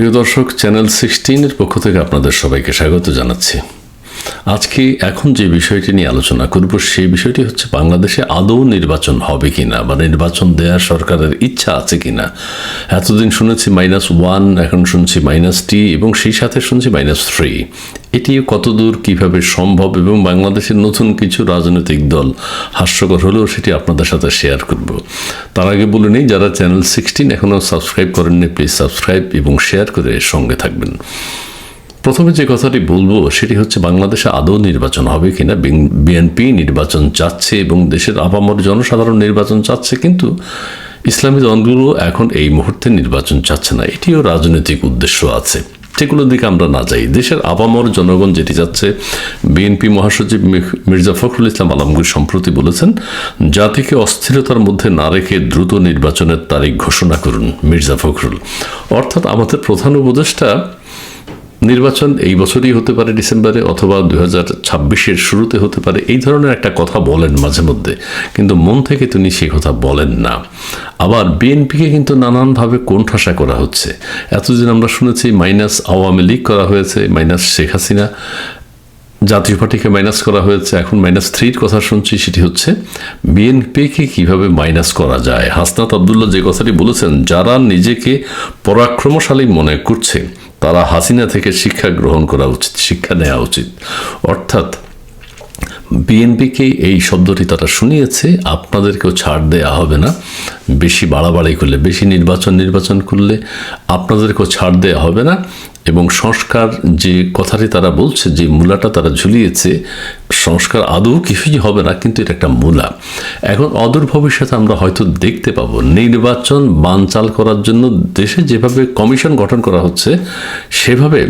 প্রিয় দর্শক চ্যানেল সিক্সটিনের পক্ষ থেকে আপনাদের সবাইকে স্বাগত জানাচ্ছি। আজকে এখন যে বিষয়টি নিয়ে আলোচনা করব সেই বিষয়টি হচ্ছে বাংলাদেশে আদৌ নির্বাচন হবে কি না বা নির্বাচন দেওয়ার সরকারের ইচ্ছা আছে কি না এতদিন শুনেছি মাইনাস ওয়ান এখন শুনছি মাইনাস টি এবং সেই সাথে শুনছি মাইনাস থ্রি এটি কতদূর কীভাবে সম্ভব এবং বাংলাদেশের নতুন কিছু রাজনৈতিক দল হাস্যকর হলেও সেটি আপনাদের সাথে শেয়ার করব। তার আগে বলে নেই, যারা চ্যানেল সিক্সটিন এখনও সাবস্ক্রাইব করেননি প্লিজ সাবস্ক্রাইব এবং শেয়ার করে সঙ্গে থাকবেন। প্রথমে যে কথাটি বলব, সেটি হচ্ছে বাংলাদেশে আদৌ নির্বাচন হবে কিনা বিএনপি নির্বাচন চাচ্ছে এবং দেশের আপামর জনসাধারণ নির্বাচন চাচ্ছে, কিন্তু ইসলামী দলগুলো এখন এই মুহূর্তে নির্বাচন চাচ্ছে না। এটিও রাজনৈতিক উদ্দেশ্য আছে। সেগুলোর দিকে আমরা না যাই। দেশের আবামর জনগণ যেটি যাচ্ছে, বিএনপি মহাসচিব মির্জা ফখরুল ইসলাম আলমগীর সম্প্রতি বলেছেন, জাতিকে অস্থিরতার মধ্যে না রেখে দ্রুত নির্বাচনের তারিখ ঘোষণা করুন মির্জা ফখরুল। অর্থাৎ আমাদের প্রধান উপদেষ্টা নির্বাচন এই বছরই হতে পারে ডিসেম্বরে অথবা দু ছাব্বিশের শুরুতে হতে পারে। এই ধরনের একটা কথা বলেন মাঝে মধ্যে, কিন্তু মন থেকে তিনি সেই কথা বলেন না। আবার বিএনপিকে কিন্তু নানানভাবে কোণঠাসা করা হচ্ছে। এতদিন আমরা শুনেছি মাইনাস আওয়ামী লীগ করা হয়েছে, মাইনাস শেখ হাসিনা। জাতীয় পার্টিকে মাইনাস করা হয়েছে, এখন মাইনাস থ্রির কথা শুনছি, সেটি হচ্ছে বিএনপিকে কীভাবে মাইনাস করা যায়? হাসনাত আবদুল্লাহ যে কথাটি বলেছেন, যারা নিজেকে পরাক্রমশালী মনে করছে তারা হাসিনা থেকে শিক্ষা গ্রহণ করা উচিত, শিক্ষা নেওয়া উচিত। অর্থাৎ বিএনপিকে এই শব্দটি তারা শুনিয়েছে, আপনাদেরকেও ছাড় দেওয়া হবে না। বেশি বাড়াবাড়ি করলে, বেশি নির্বাচন নির্বাচন করলে আপনাদেরকেও ছাড় দেওয়া হবে না। এবং সংস্কার যে কথাটি তারা বলছে, যে মূলাটা তারা ঝুলিয়েছে, সংস্কার আদৌ কিছুই হবে না, কিন্তু এটা একটা মূলা। এখন অদূর ভবিষ্যতে আমরা হয়তো দেখতে পাবো, নির্বাচন বানচাল করার জন্য দেশে যেভাবে কমিশন গঠন করা হচ্ছে, সেভাবে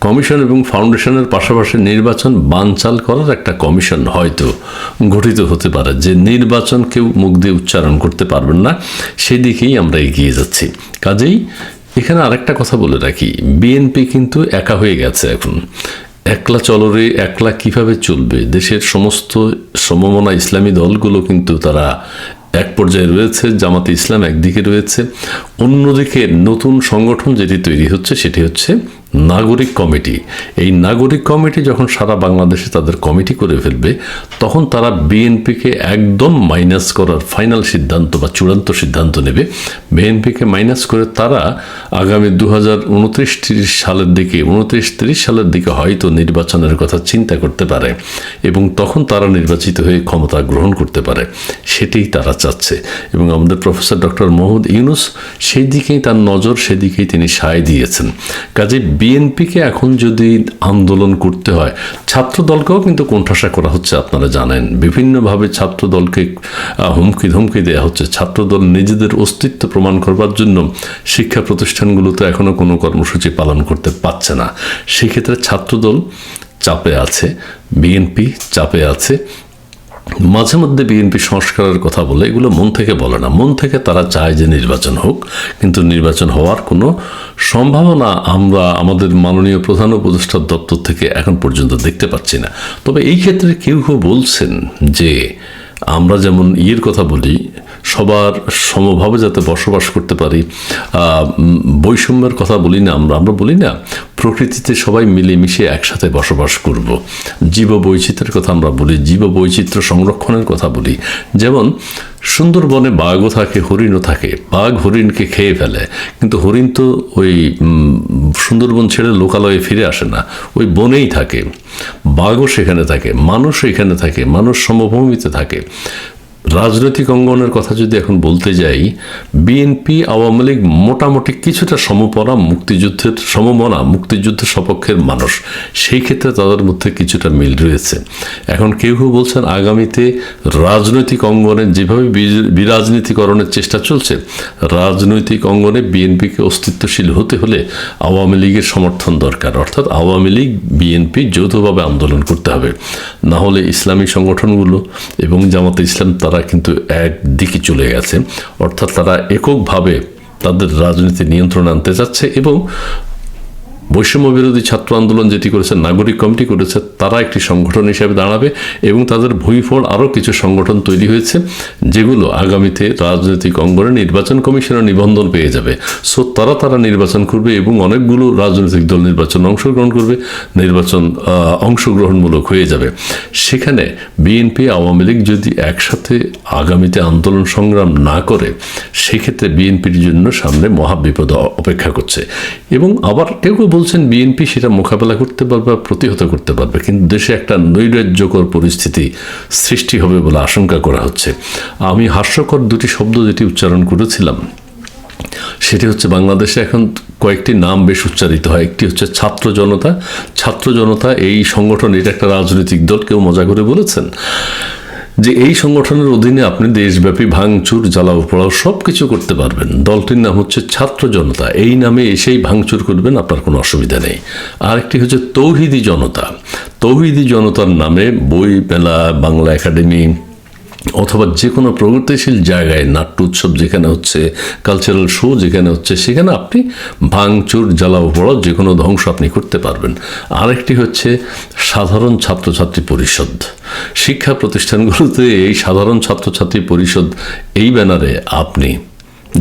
কমিশন এবং ফাউন্ডেশনের পাশাপাশি নির্বাচন বানচাল করার একটা কমিশন হয়তো গঠিত হতে পারে, যে নির্বাচন কেউ মুখ দিয়ে উচ্চারণ করতে পারবেন না, সেদিকেই আমরা এগিয়ে যাচ্ছি। কাজেই এখানে আরেকটা কথা বলে রাখি। বিএনপি কিন্তু একা হয়ে গেছে এখন। একলা চলরে একলা কীভাবে চলবে? দেশের সমস্ত সমমনা ইসলামী দলগুলো কিন্তু তারা এক পর্যায়ে রয়েছে, জামাতে ইসলাম একদিকে রয়েছে। অন্যদিকে নতুন সংগঠন যেটি তৈরি হচ্ছে, সেটি হচ্ছে নাগরিক কমিটি। এই নাগরিক কমিটি যখন সারা বাংলাদেশে তাদের কমিটি করে ফেলবে, তখন তারা বিএনপিকে একদম মাইনাস করার ফাইনাল সিদ্ধান্ত বা চূড়ান্ত সিদ্ধান্ত নেবে। বিএনপিকে মাইনাস করে তারা আগামী দু হাজার উনত্রিশ তিরিশ সালের দিকে উনত্রিশ তিরিশ সালের দিকে হয়তো নির্বাচনের কথা চিন্তা করতে পারে এবং তখন তারা নির্বাচিত হয়ে ক্ষমতা গ্রহণ করতে পারে। সেটাই তারা চাচ্ছে। এবং আমাদের প্রফেসর ডক্টর মোহাম্মদ ইউনুস সেই দিকেই তার নজর, সেদিকেই তিনি সায় দিয়েছেন। কাজে বিএনপিকে এখন যদি আন্দোলন করতে হয় ছাত্র দলকেও কিন্তু কোণঠাসা করা হচ্ছে আপনারা জানেন। বিভিন্নভাবে ছাত্র দলকে হুমকি ধমকি দেওয়া হচ্ছে। ছাত্রদল নিজেদের অস্তিত্ব প্রমাণ করবার জন্য শিক্ষা প্রতিষ্ঠানগুলোতে এখনও কোনো কর্মসূচি পালন করতে পারছে না। সেক্ষেত্রে ছাত্রদল চাপে আছে, বিএনপি চাপে আছে মাঝে মধ্যে বিএনপি সংস্কারের কথা বলে এগুলো মন থেকে বলে না। মন থেকে তারা চায় যে নির্বাচন হোক, কিন্তু নির্বাচন হওয়ার কোনো সম্ভাবনা আমরা আমাদের মাননীয় প্রধান উপদেষ্টার দপ্তর থেকে এখন পর্যন্ত দেখতে পাচ্ছি না। তবে এই ক্ষেত্রে কেউ কেউ বলছেন যে আমরা যেমন ইয়ের কথা বলি সবার সমভাবে যাতে বসবাস করতে পারি বৈষম্যের কথা বলি না আমরা আমরা বলি না, প্রকৃতিতে সবাই মিলেমিশে একসাথে বসবাস করব। জীব বৈচিত্র্যের কথা আমরা বলি, জীব বৈচিত্র্য সংরক্ষণের কথা বলি। যেমন, সুন্দরবনে বাঘও থাকে, হরিণও থাকে। বাঘ হরিণকে খেয়ে ফেলে, কিন্তু হরিণ তো ওই সুন্দরবন ছেড়ে লোকালয়ে ফিরে আসে না, ওই বনেই থাকে। বাঘও সেখানে থাকে মানুষ এখানে থাকে, মানুষ সমভূমিতে থাকে। রাজনৈতিক অঙ্গনের কথা যদি এখন বলতে যাই বিএনপি আওয়ামী লীগ মোটামুটি কিছুটা সমপরা মুক্তিযুদ্ধের, সমমনা মুক্তিযুদ্ধের সপক্ষের মানুষ। সেই ক্ষেত্রে তাদের মধ্যে কিছুটা মিল রয়েছে। এখন কেউ কেউ বলছেন আগামীতে রাজনৈতিক অঙ্গনে যেভাবে বিরাজনীতিকরণের চেষ্টা চলছে, রাজনৈতিক অঙ্গনে বিএনপিকে অস্তিত্বশীল হতে হলে আওয়ামী লীগের সমর্থন দরকার। অর্থাৎ আওয়ামী লীগ বিএনপি যৌথভাবে আন্দোলন করতে হবে। না হলে ইসলামী সংগঠনগুলো এবং জামাতে ইসলাম তারা কিন্তু একদিকে চলে গেছে। অর্থাৎ তারা এককভাবে তাদের রাজনীতি নিয়ন্ত্রণ আনতে চাচ্ছে এবং বৈষম্য বিরোধী ছাত্র আন্দোলন যেটি করেছে নাগরিক কমিটি করেছে, তারা একটি সংগঠন হিসেবে দাঁড়াবে এবং তাদের ভূমিফল আরও কিছু সংগঠন তৈরি হয়েছে, যেগুলো আগামীতে রাজনৈতিক অঙ্গনে নির্বাচন কমিশনের নিবন্ধন পেয়ে যাবে। সো তারা তারা নির্বাচন করবে এবং অনেকগুলো রাজনৈতিক দল নির্বাচন অংশগ্রহণ করবে, নির্বাচন অংশগ্রহণমূলক হয়ে যাবে। সেখানে বিএনপি আওয়ামী লীগ যদি একসাথে আগামীতে আন্দোলন সংগ্রাম না করে, সেক্ষেত্রে বিএনপির জন্য সামনে মহাবিপদ অপেক্ষা করছে। এবং আবার কেউ কেউ বলছেন বিএনপি সেটা মোকাবেলা করতে পারবে প্রতিহত করতে পারবে। কিন্তু দেশে একটা নৈরাজ্যকর পরিস্থিতি সৃষ্টি হবে বলে আশঙ্কা করা হচ্ছে। আমি হাস্যকর দুটি শব্দ যেটি উচ্চারণ করেছিলাম, সেটি হচ্ছে বাংলাদেশে এখন কয়েকটি নাম বেশ উচ্চারিত হয়। একটি হচ্ছে ছাত্র জনতা। ছাত্র জনতা এই সংগঠন, এটা একটা রাজনৈতিক দল, কেউ মজা করে বলেছেন। যে এই সংগঠনের অধীনে আপনি দেশব্যাপী ভাঙচুর জ্বালাও পোড়াও সব কিছু করতে পারবেন। দলটির নাম হচ্ছে ছাত্র জনতা। এই নামে এসেই ভাঙচুর করবেন, আপনার কোনো অসুবিধা নেই। আরেকটি হচ্ছে তৌহিদি জনতা। তৌহিদি জনতার নামে বই মেলা বাংলা একাডেমি অথবা যে কোনো প্রগতিশীল জায়গায় নাট্য উৎসব যেখানে হচ্ছে কালচারাল শো যেখানে হচ্ছে, সেখানে আপনি ভাঙচুর, জ্বালাও পড়া যে কোনো ধ্বংস আপনি করতে পারবেন। আরেকটি হচ্ছে সাধারণ ছাত্রছাত্রী পরিষদ। শিক্ষা প্রতিষ্ঠানগুলোতে এই সাধারণ ছাত্রছাত্রী পরিষদ এই ব্যানারে আপনি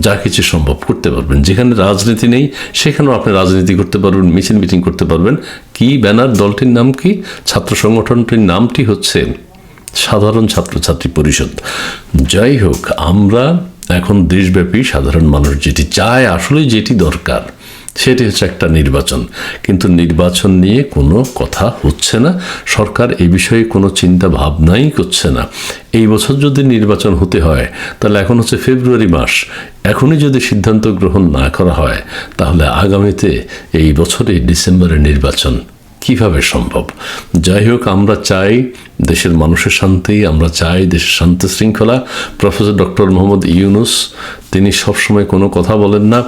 যা কিছু সম্ভব করতে পারবেন। যেখানে রাজনীতি নেই, সেখানেও আপনি রাজনীতি করতে পারবেন মিছিল মিটিং করতে পারবেন। কি ব্যানার, দলটির নাম কি? ছাত্র সংগঠনটির নামটি হচ্ছে সাধারণ ছাত্রছাত্রী পরিষদ। যাই হোক, আমরা এখন দেশব্যাপী সাধারণ মানুষ যেটি চায় আসলে যেটি দরকার, সেটি হচ্ছে একটা নির্বাচন। কিন্তু নির্বাচন নিয়ে কোনো কথা হচ্ছে না। সরকার এই বিষয়ে কোনো চিন্তা ভাবনাই করছে না। এই বছর যদি নির্বাচন হতে হয়, তাহলে এখন হচ্ছে ফেব্রুয়ারি মাস। এখনই যদি সিদ্ধান্ত গ্রহণ না করা হয়, তাহলে আগামীতে এই বছরে ডিসেম্বরের নির্বাচন। কীভাবে সম্ভব? যাই হোক, আমরা চাই দেশের মানুষের শান্তি, আমরা চাই দেশের শান্তি শৃঙ্খলা। প্রফেসর ডক্টর মোহাম্মদ ইউনুস, তিনি সবসময় কোনো কথা বলেন না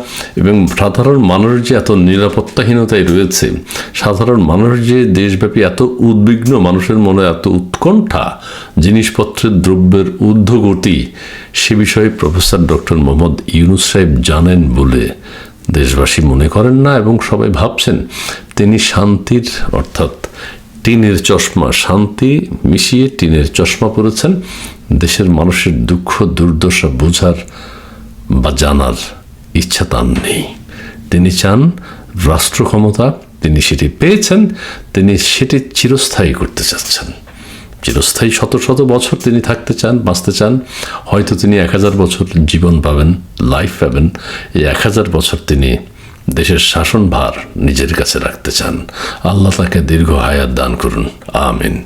এবং সাধারণ মানুষ যে এত নিরাপত্তাহীনতায় রয়েছে, সাধারণ মানুষ যে দেশব্যাপী এত উদ্বিগ্ন মানুষের মনে এত উৎকণ্ঠা, জিনিসপত্রের দ্রব্যের ঊর্ধ্বগতি, সে বিষয়ে প্রফেসর ডক্টর মোহাম্মদ ইউনুস সাহেব জানেন বলে দেশবাসী মনে করেন না এবং সবাই ভাবছেন তিনি শান্তির, অর্থাৎ টিনের চশমা, শান্তি মিশিয়ে টিনের চশমা পরেছেন। দেশের মানুষের দুঃখ, দুর্দশা বোঝার বা জানার ইচ্ছা তার নেই। তিনি চান রাষ্ট্র ক্ষমতা তিনি সেটি পেয়েছেন, তিনি সেটি চিরস্থায়ী করতে চাচ্ছেন। চিরস্থায়ী শত শত বছর তিনি থাকতে চান, বাঁচতে চান। হয়তো তিনি এক হাজার বছর জীবন পাবেন লাইফ পাবেন। এই এক হাজার বছর তিনি দেশের শাসনভার নিজের কাছে রাখতে চান। আল্লাহ তাকে দীর্ঘ হায়াত দান করুন। আমিন।